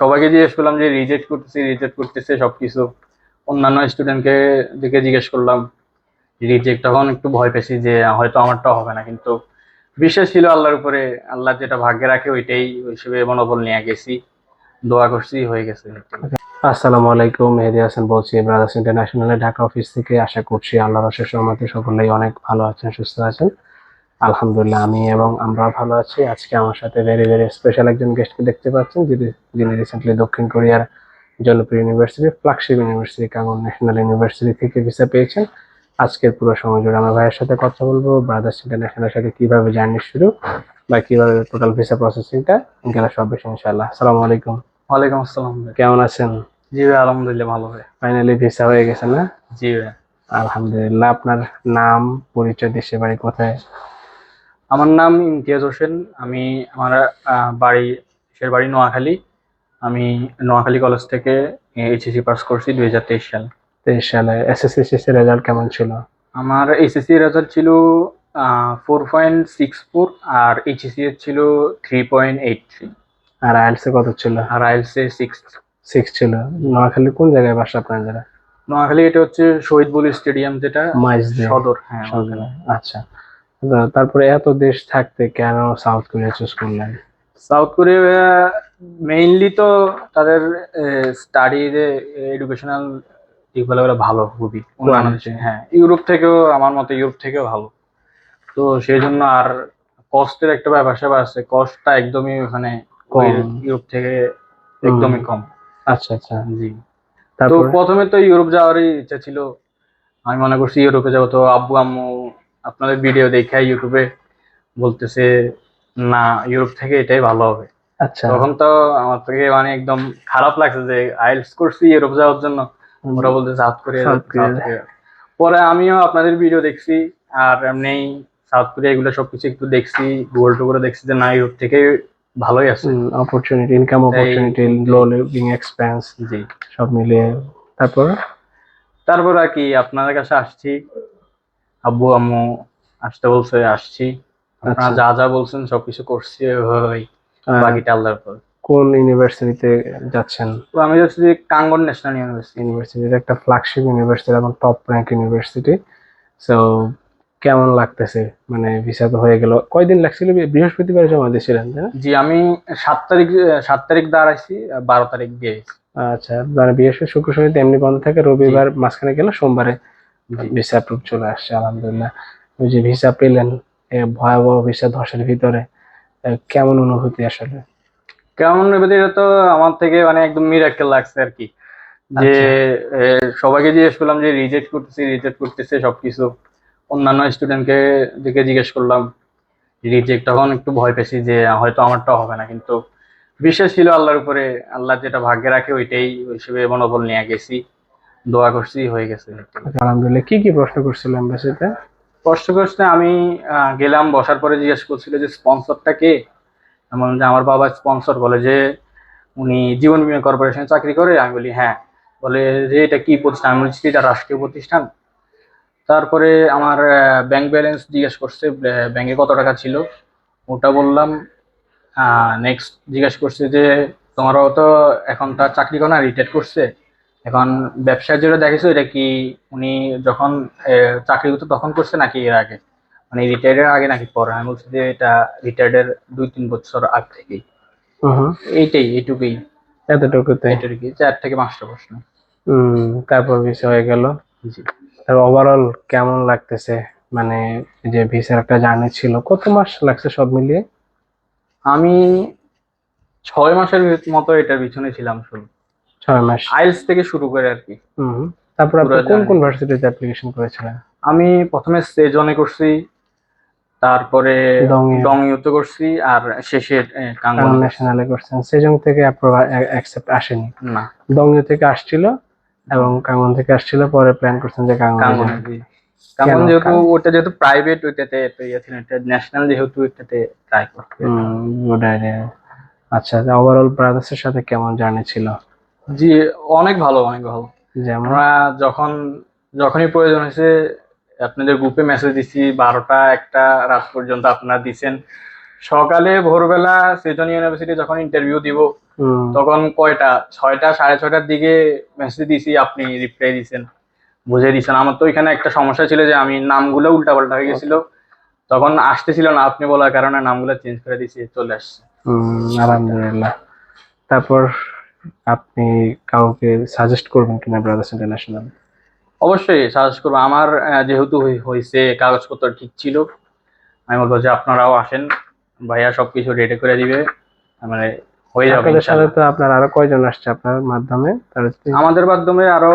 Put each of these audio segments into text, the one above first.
সবাইকে জিজ্ঞেস করলাম যে রিজেক্ট করতেছি রিজেক্ট করতেছে সবকিছু। অন্যান্য স্টুডেন্টকে দিকে জিজ্ঞেস করলাম রিজেক্ট তখন একটু ভয় পেয়েছি যে, হয়তো আমারটা হবে না। কিন্তু বিশ্বাস ছিল আল্লাহর উপরে, আল্লাহ যেটা ভাগ্যে রাখে ওইটাই, ওই হিসেবে মনোবল নিয়ে গেছি। দোয়া করছি, হয়ে গেছে। আসসালামু আলাইকুম, মেহেদি হাসান বলছি ব্রাদার্স ইন্টারন্যাশনালের ঢাকা অফিস থেকে। আশা করছি আল্লাহর অশেষ রহমতে সকলেই অনেক ভালো আছেন, সুস্থ আছেন। আলহামদুলিল্লাহ আমি এবং আমরা ভালো আছি। আজকে আমার সাথে ভেরি ভেরি স্পেশাল একজন গেস্টকে দেখতে পাচ্ছেন যিনি যিনি রিসেন্টলি দক্ষিণ কোরিয়ার জনপ্রিয় university flagship university Kangwon national university থেকে ভিসা পেয়েছেন। আজকের পুরো সময় জুড়ে আমার ভাইয়ের সাথে কথা বলব ব্রাদার্স ইন্টারন্যাশনালের সাথে কীভাবে জার্নি শুরু বা কীভাবে টোটাল ভিসা প্রসেসিংটা গেলে সব বিষয় ইনশাআল্লাহ। আসসালামু আলাইকুম। ওয়ালাইকুম আসসালাম কেমন আছেন? জি ভাই আলহামদুলিল্লাহ ভালো ভাই। ফাইনালি ভিসা হয়ে গেছে না? জি ভাই। আলহামদুলিল্লাহ আপনার নাম পরিচয় দেশে বাড়ি কোথায়? আমার নাম ইমতিয়াজ হোসেন। আমি আমার বাড়ি দেশের বাড়ি নোয়াখালী। আমি নোয়াখালী কলেজ থেকে এইচএসসি পাস করছি দুই হাজার তেইশ সালে। তেইশ সালে এসএসসি রেজাল্ট কেমন ছিল? আমার এইচএসসি রেজাল্ট ছিল ফোর পয়েন্ট সিক্স ফোর আর এইচএসসি এর ছিল থ্রি পয়েন্ট এইট থ্রি আর আইএলস কত ছিল? আর আইএলসে সিক্স সিক্স ছিল। নোয়াখালী কোন জায়গায় বাসা আপনার? যারা নোয়াখালী এটা হচ্ছে শহীদ বলি স্টেডিয়াম যেটা সদর হ্যাঁ। আচ্ছা। তারপরে এত দেশ থাকতে কেন সাউথ কোরিয়া চুজ করলেন? সাউথ কোরিয়া মেইনলি তো তাদের স্টাডি যে এডুকেশনাল দিকগুলো ওগুলো ভালো খুবই। হ্যাঁ ইউরোপ থেকেও আমার মতে ইউরোপ থেকেও ভালো। তো সেই জন্য আর কস্টের একটা ব্যাপার স্যাপার আছে কস্টটা একদমই ওখানে কম। ইউরোপ থেকে একদমই কম। আচ্ছা আচ্ছা। জি। তো প্রথমে তো ইউরোপ যাওয়ারই ইচ্ছা ছিল। আমি মনে করছি ইউরোপে যাব তো আব্বু আম্মু আপনাদের ভিডিও দেখে ইউটিউবে বলতেছে না ইউরোপ থেকে এটাই ভালো হবে। আচ্ছা। তখন তো আমার থেকে মানে একদম খারাপ লাগছে যে আইএলস করছি ইউরোপ যাওয়ার জন্য? ওরা বলতে সাউথ কোরিয়া। পরে আমিও আপনাদের ভিডিও দেখছি আর এমনি সাউথ কোরিয়া এগুলো সবকিছু একটু দেখছি গুগল টুগলে দেখছি যে না ইউরোপ থেকে ভালোই আছে। Opportunity income opportunity low living expense জি। সব মিলিয়ে। তারপর? তারপর আর কি আপনাদের কাছে আসছি। আব্বু আম্মু আসতে বলছে আসছি। আপনারা আচ্ছা। যা যা বলছেন সবকিছু করছি ওই আহ, বাকিটা আল্লাহর পর। কোন ইউনিভার্সিটিতে যাচ্ছেন? আমি যাচ্ছি যে কাঙ্গন ন্যাশনাল ইউনিভার্সিটি। ইউনিভার্সিটি একটা ফ্ল্যাগশিপ ইউনিভার্সিটি এবং টপ র্যাঙ্ক ইউনিভার্সিটি সো কেমন লাগতেছে? মানে ভিসা তো হয়ে গেল। কয়দিন লাগছিল? বৃহস্পতিবার জমা দিয়েছিলেন জি আমি সাত তারিখ সাত তারিখ দাঁড়াইছি বারো তারিখ দিয়েছি আচ্ছা মানে বৃহস্পতি শুক্র শনি এমনি বন্ধ থাকে। রবিবার মাঝখানে গেলে সোমবারে ভিসা অ্যাপ্রুভ চলে আসছে আলহামদুলিল্লাহ। ওই যে ভিসা পেলেন ভয়াবহ ভিসা ধসের ভিতরে কেমন অনুভূতি আসলে? কেমন এবারে এটা তো আমার থেকে মানে একদম মিরাক্কেল লাগছে আর কি। যে সবাইকে জিজ্ঞেস করলাম যে রিজেক্ট করতেছি রিজেক্ট করতেছে সবকিছু। অন্যান্য স্টুডেন্টকে দিকে জিজ্ঞেস করলাম রিজেক্ট তখন একটু ভয় পেয়েছি যে হয়তো আমারটা হবে না কিন্তু বিশ্বাস ছিল আল্লাহর উপরে আল্লাহ যেটা ভাগ্যে রাখে ওইটাই ওই হিসেবে মনোবল নিয়ে গেছি। দোয়া করছি হয়ে গেছে। আলহামদুলিল্লাহ। কি কি প্রশ্ন করছিল এম্বাসিতে? কষ্ট করছে আমি গেলাম বসার পরে জিজ্ঞেস করছিল যে স্পন্সরটা কে? এমন যে আমার বাবা স্পন্সর বলে যে উনি জীবন বীমা কর্পোরেশনে চাকরি করে। আমি বলি হ্যাঁ। বলে যে এটা কি প্রতিষ্ঠান? আমি বলছি এটা রাষ্ট্রীয় প্রতিষ্ঠান। তারপরে আমার ব্যাংক ব্যালেন্স জিজ্ঞেস করছে ব্যাংকে কত টাকা ছিল? ওটা বললাম নেক্সট জিজ্ঞেস করছে যে তোমারও তো এখন তার চাকরি করে না রিটায়ার করছে। এখন ব্যবসায় যেটা দেখেছ এটা কি উনি যখন চাকরি করতো তখন করছে নাকি এর আগে? মানে রিটায়ার্ডের আগে নাকি পরে? আমি বলছি যে এটা রিটায়ার্ডের দুই তিন বছর আগ থেকেই। হুম এইটাই এইটুকুই। এতটুকুতে? এইটুকুই চার থেকে পাঁচটা প্রশ্ন। হম তারপর ভিসা হয়ে গেল। জি। ওভারঅল কেমন লাগতেছে? মানে যে ভিসার একটা জার্নি ছিল কত মাস লাগছে সব মিলিয়ে? আমি ছয় মাসের মতো এটার পিছনে ছিলাম শুরু ছয় মাস। আইলস থেকে শুরু করে আর কি। হুম তারপর আপনি কোন কোন ভার্সিটিতে অ্যাপ্লিকেশন করেছিলেন? আমি প্রথমে সেজনে করছি তারপরে দংয়ে। ডংইউতে করছি আর শেষে কাঙ্গন ন্যাশনালে করছেন। সেজং থেকে অ্যাকসেপ্ট আসেনি। না। দংয়ে থেকে আসছিল এবং কাঙ্গন থেকে আসছিল পরে প্ল্যান করছেন যে কাঙ্গন কাঙ্গন যেহেতু ওটা যেহেতু প্রাইভেট ওইটাতে ইয়ে ছিল এটা ন্যাশনাল যেহেতু এটাতে ট্রাই করতে গুড আইডিয়া আচ্ছা ওভারঅল ব্রাদার্সের সাথে কেমন জার্নি ছিল? জি অনেক ভালো অনেক ভালো। যেমন আমরা যখন যখনই প্রয়োজন হয়েছে আপনাদের গ্রুপে মেসেজ দিছি বারোটা একটা রাত পর্যন্ত আপনারা দিছেন। সকালে ভোরবেলা সেজন ইউনিভার্সিটি যখন ইন্টারভিউ দিব তখন কয়টা? ছয়টা সাড়ে ছয়টার দিকে মেসেজ দিছি আপনি রিপ্লাই দিছেন। বুঝে দিছেন। আমার তো এখানে একটা সমস্যা ছিল যে আমি নামগুলো উল্টাপাল্টা হয়ে গেছিল। তখন আসতেছিল না আপনি বলার কারণে নামগুলো চেঞ্জ করে দিছি চলে আসছে। হুম, আলহামদুলিল্লাহ। তারপর? আপনি কাউকে সাজেস্ট করবেন কিনা ব্রাদার্স ইন্টারন্যাশনাল অবশ্যই সাজেস্ট করব। আমার যেহেতু হয়েছে কাগজপত্র ঠিক ছিল আমি বলব যে আপনারাও আসেন ভাইয়া সবকিছু রেডি করে দিবে মানে হয়ে যাবে সাথে তো আপনার আরও কয়জন আসছে আপনার মাধ্যমে? আমাদের মাধ্যমে আরও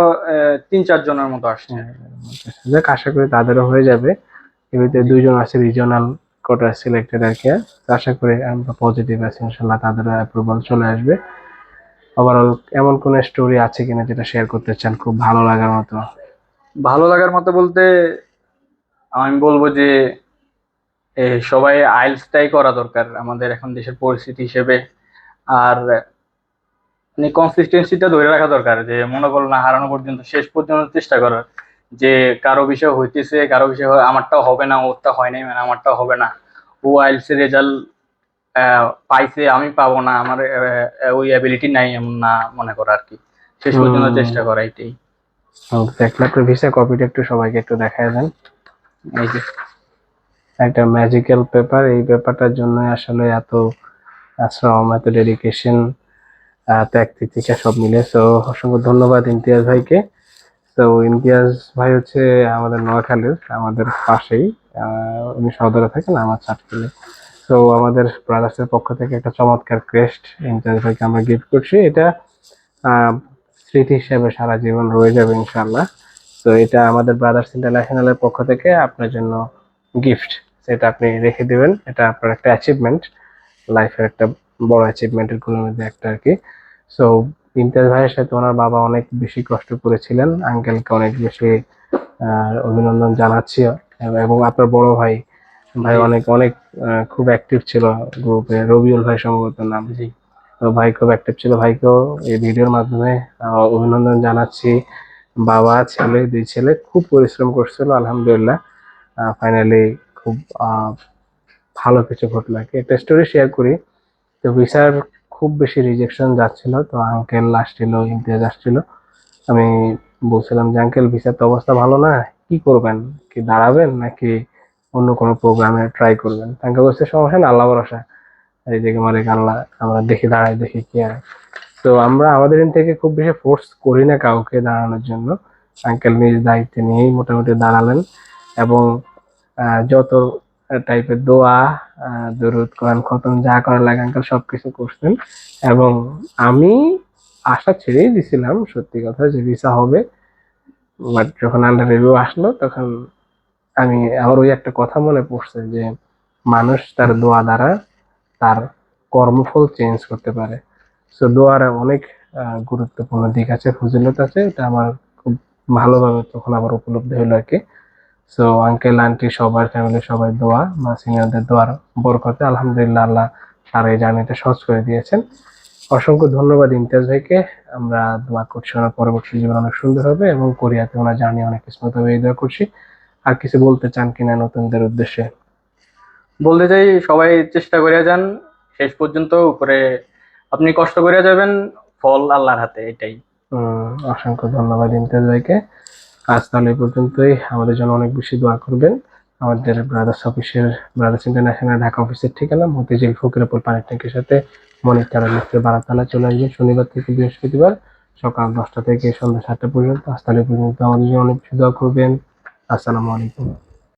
তিন চার জনের মতো আসছে। যাক আশা করি তাদেরও হয়ে যাবে। এমনিতে দুইজন আছে রিজিওনাল কোটা সিলেক্টেড আর কি। আশা করি আমরা পজিটিভ আছি ইনশাল্লাহ তাদেরও অ্যাপ্রুভাল চলে আসবে। ওভারঅল এমন কোন স্টোরি আছে কিনা যেটা শেয়ার করতে চান? খুব ভালো লাগার মতো। ভালো লাগার মতো বলতে আমি বলব যে সবাই আইএলসটাই করা দরকার আমাদের এখন দেশের পরিস্থিতি হিসেবে। আর মানে কনসিস্টেন্সিটা ধরে রাখা দরকার যে মনোবল না হারানো পর্যন্ত, শেষ পর্যন্ত চেষ্টা করার। যে, কারও বিষয় হইতেছে, কারও বিষয় আমারটাও হবে না, ওরটা হয় নাই মানে আমারটাও হবে না। ও আইলসের রেজাল্ট পাইছে আমি পাবো না আমার ওই অ্যাবিলিটি নাই এমন না মনে করা আর কি। শেষ পর্যন্ত চেষ্টা করা এটাই। তো দেখলে ভিসা কপিটা একটু সবাইকে একটু দেখায় দেন। এই যে একটা ম্যাজিক্যাল পেপার এই পেপারটার জন্য আসলে এত শ্রম এত ডেডিকেশন ত্যাগ তিতিকা সব মিলে। তো অসংখ্য ধন্যবাদ ইমতিয়াজ ভাইকে। তো ইমতিয়াজ ভাই হচ্ছে আমাদের নোয়াখালীর আমাদের পাশেই। উনি সদরে থাকেন আমার চাটকিলে তো আমাদের ব্রাদার্সের পক্ষ থেকে একটা চমৎকার ক্রেস্ট ইমতিয়াজ ভাইকে আমরা গিফট করছি। এটা স্মৃতি হিসেবে সারা জীবন রয়ে যাবে ইনশাল্লাহ তো এটা আমাদের ব্রাদার্স ইন্টারন্যাশনালের পক্ষ থেকে আপনার জন্য গিফট সেটা আপনি রেখে দিবেন। এটা আপনার একটা অ্যাচিভমেন্ট লাইফের একটা বড় অ্যাচিভমেন্টেরগুলোর মধ্যে একটা আর কি। সো ইমতিয়াজ ভাইয়ের সাথে ওনার বাবা অনেক বেশি কষ্ট করেছিলেন। আঙ্কেলকে অনেক বেশি অভিনন্দন জানাচ্ছি। এবং আপনার বড় ভাই ভাই অনেক অনেক খুব অ্যাক্টিভ ছিল গ্রুপে রবিউল ভাই সম্ভবত নাম। জি। তো ভাই খুব অ্যাক্টিভ ছিল। ভাইকেও এই ভিডিওর মাধ্যমে অভিনন্দন জানাচ্ছি। বাবা ছেলে দুই ছেলে খুব পরিশ্রম করছিল আলহামদুলিল্লাহ। ফাইনালি খুব ভালো কিছু ঘটলো আর কি। একটা স্টোরি শেয়ার করি। তো ভিসার খুব বেশি রিজেকশন যাচ্ছিল। তো আঙ্কেল আসছিল ইমতিয়াজ আসছিল। আমি বলছিলাম যে আঙ্কেল ভিসার তো অবস্থা ভালো না? কি করবেন? কি দাঁড়াবেন? নাকি অন্য কোনো প্রোগ্রামে ট্রাই করবেন। তাকে বলছে, সমস্যা না আল্লাহ ভরসা। এই যে মালিক আল্লাহ, আমরা দেখি, দাঁড়াই দেখি কি আর তো আমরা আমাদের থেকে খুব বেশি ফোর্স করি না কাউকে দাঁড়ানোর জন্য। আঙ্কেল নিজ দায়িত্বে নিয়েই মোটামুটি দাঁড়ালেন। এবং যত টাইপের দোয়া দরুদ, কোরআন খতম, যা করা লাগে আঙ্কেল সব কিছু করছেন। এবং আমি আশা ছেড়েই দিছিলাম, সত্যি কথা যে ভিসা হবে। বাট যখন আন্ডার রিভিউ আসলো, তখন আমি আমার ওই একটা কথা মনে পড়ছে যে মানুষ তার দোয়া দ্বারা তার কর্মফল চেঞ্জ করতে পারে। সো দোয়ার অনেক গুরুত্বপূর্ণ দিক আছে, ফজিলত আছে, এটা আমার খুব ভালোভাবে তখন আবার উপলব্ধি হলো আর কি। সো আঙ্কেল আন্টি সবার ফ্যামিলি সবাই দোয়া বা সিনিয়রদের দোয়ার বরকতে আলহামদুলিল্লাহ আল্লাহ তার এই জার্নিটা সহজ করে দিয়েছেন। অসংখ্য ধন্যবাদ ইমতিয়াজ ভাইকে। আমরা দোয়া করছি, ওনার পরবর্তী জীবন অনেক সুন্দর হবে এবং কোরিয়াতে ওনার জার্নি অনেক স্মুথ হবে এই দোয়া করছি। আর কিছু বলতে চান কিনা নতুনদের উদ্দেশ্যে? বলতে চাই, সবাই চেষ্টা করে যান। শেষ পর্যন্ত উপরে আপনি কষ্ট করে যাবেন, ফল আল্লাহর হাতে, এটাই। অসংখ্য ধন্যবাদ ইমতিয়াজ ভাইকে। আজ তাহলে এই পর্যন্তই। আমাদের জন্য অনেক বেশি দোয়া করবেন। আমাদের ব্রাদার্স অফিসের ব্রাদার্স ইন্টারন্যাশনাল ঢাকা অফিসের ঠিকানা, মতিঝিল ফকিরাপুর পানির ট্যাঙ্কের সাথে মনির টারা লিফটের বারাতালা চলে আসবেন শনিবার থেকে বৃহস্পতিবার সকাল দশটা থেকে সন্ধ্যা সাতটা পর্যন্ত। আজ তাহলে পর্যন্ত। আমাদের জন্য অনেক বেশি দোয়া করবেন। আসসালামু আলাইকুম।